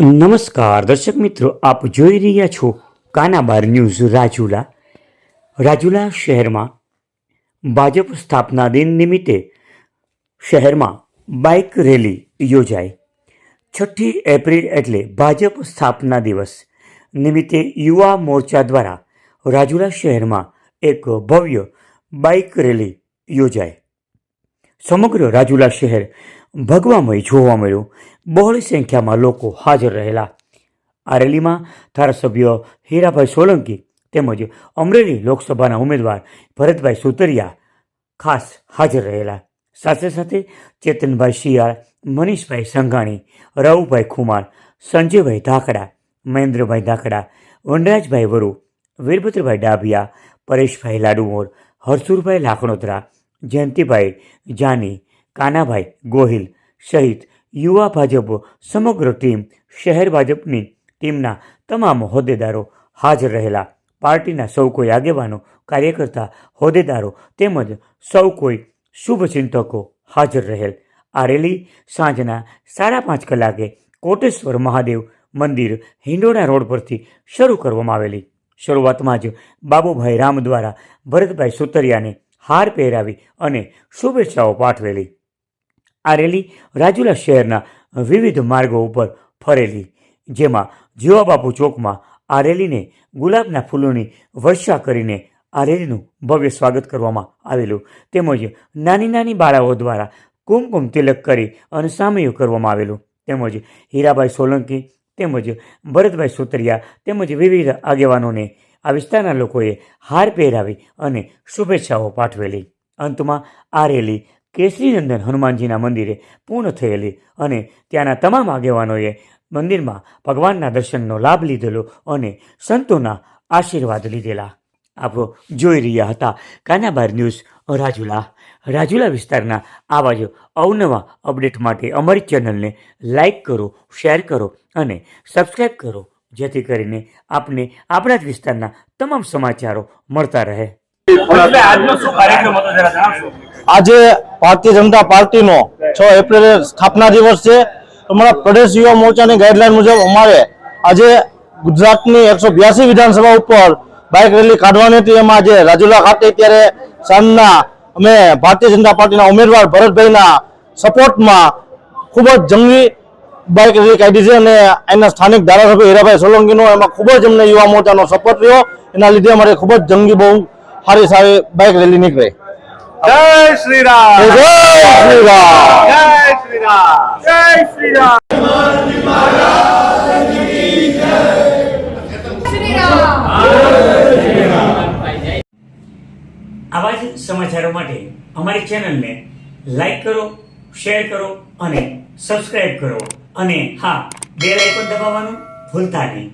નમસ્કાર, દર્શક મિત્રો, આપ જોઈ રહ્યા છો કાનાબાર ન્યૂઝ રાજુલા. રાજુલા શહેરમાં ભાજપ સ્થાપના દિન નિમિત્તે શહેરમાં બાઇક રેલી યોજાઈ. છઠ્ઠી એપ્રિલ એટલે ભાજપ સ્થાપના દિવસ નિમિત્તે યુવા મોરચા દ્વારા રાજુલા શહેરમાં એક ભવ્ય બાઇક રેલી યોજાઈ. સમગ્ર રાજુલા શહેર ભગવામય જોવા મળ્યું. બહોળી સંખ્યામાં લોકો હાજર રહેલા. આ રેલીમાં ધારાસભ્ય હીરાભાઈ સોલંકી તેમજ અમરેલી લોકસભાના ઉમેદવાર ભરતભાઈ સુતરિયા ખાસ હાજર રહેલા. સાથે સાથે ચેતનભાઈ શિયાળ, મનીષભાઈ સંઘાણી, રવુભાઈ ખુમાર, સંજયભાઈ ધાકડા, મહેન્દ્રભાઈ ધાકડા, વનરાજભાઈ વરુ, વીરભદ્રભાઈ ડાભિયા, પરેશભાઈ લાડુમોર, હરસુરભાઈ લાખણોદરા જયંતિભાઈ જાની કાનાભાઈ, ગોહિલ સહિત યુવા ભાજપ સમગ્ર ટીમ, શહેર ભાજપની ટીમના તમામ હોદ્દેદારો હાજર રહેલા. પાર્ટીના સૌ કોઈ આગેવાનો, કાર્યકર્તા, હોદ્દેદારો તેમજ સૌ કોઈ શુભચિંતકો હાજર રહેલ. આ રેલી સાંજના સાડા પાંચ કલાકે કોટેશ્વર મહાદેવ મંદિર હિંડોળા રોડ પરથી શરૂ કરવામાં આવેલી. શરૂઆતમાં જ બાબુભાઈ રામ દ્વારા ભરતભાઈ સુતરિયાને હાર પહેરાવી અને શુભેચ્છાઓ પાઠવેલી. આ રેલી રાજુલા શહેરના વિવિધ માર્ગો ઉપર ફરેલી, જેમાં જીવાબાપુ ચોકમાં આ રેલીને ગુલાબના ફૂલોની વર્ષા કરીને આ રેલીનું ભવ્ય સ્વાગત કરવામાં આવેલું. તેમજ નાની નાની બાળાઓ દ્વારા કુમકુમ તિલક કરી અને સામયું કરવામાં આવેલું. તેમજ હીરાભાઈ સોલંકી, તેમજ ભરતભાઈ સુતરિયા, તેમજ વિવિધ આગેવાનોને આ વિસ્તારના લોકોએ હાર પહેરાવી અને શુભેચ્છાઓ પાઠવેલી. અંતમાં આ રેલી કેસરીનંદન હનુમાનજીના મંદિરે પૂર્ણ થયેલી અને ત્યાંના તમામ આગેવાનોએ મંદિરમાં ભગવાનના દર્શનનો લાભ લીધેલો અને સંતોના આશીર્વાદ લીધેલા. આપણો જોઈ રહ્યા હતા કાનાબાર ન્યૂઝ રાજુલા. રાજુલા વિસ્તારના આવા જ અવનવા અપડેટ માટે અમારી ચેનલને લાઈક કરો, શેર કરો અને સબસ્ક્રાઈબ કરો, જેથી કરીને આપને આપણા જ વિસ્તારના તમામ સમાચારો મળતા રહે. આજનો શું કાર્યક્રમ હતો જરા જણાવશો? આજે ભારતીય જનતા પાર્ટીનો છ એપ્રિલે સ્થાપના દિવસ છે. અમારા પ્રદેશ યુવા મોરચાની ગાઈડલાઈન મુજબ અમારે આજે ગુજરાતની એકસો બ્યાસી વિધાનસભા ઉપર બાઇક રેલી કાઢવાની હતી. એમાં આજે રાજુલા ખાતે ત્યારે સાંજના અમે ભારતીય જનતા પાર્ટીના ઉમેદવાર ભરતભાઈના સપોર્ટમાં ખૂબ જ જંગી બાઇક રેલી કાઢી છે અને એના સ્થાનિક ધારાસભ્ય હીરાભાઈ સોલંકીનો એમાં ખૂબ જ અમને યુવા મોરચાનો સપોર્ટ રહ્યો. એના લીધે અમારે ખૂબ જ જંગી બહુ સારી સારી બાઇક રેલી નીકળી. જય શ્રી રામ જય શ્રી રામ જય શ્રી રામ જય શ્રી રામ આવા જ સમાચારો માટે અમારી ચેનલને લાઈક કરો શેર કરો અને સબસ્ક્રાઈબ કરો. અને હા બેલ પણ દબાવવાનું ભૂલતા નહીં.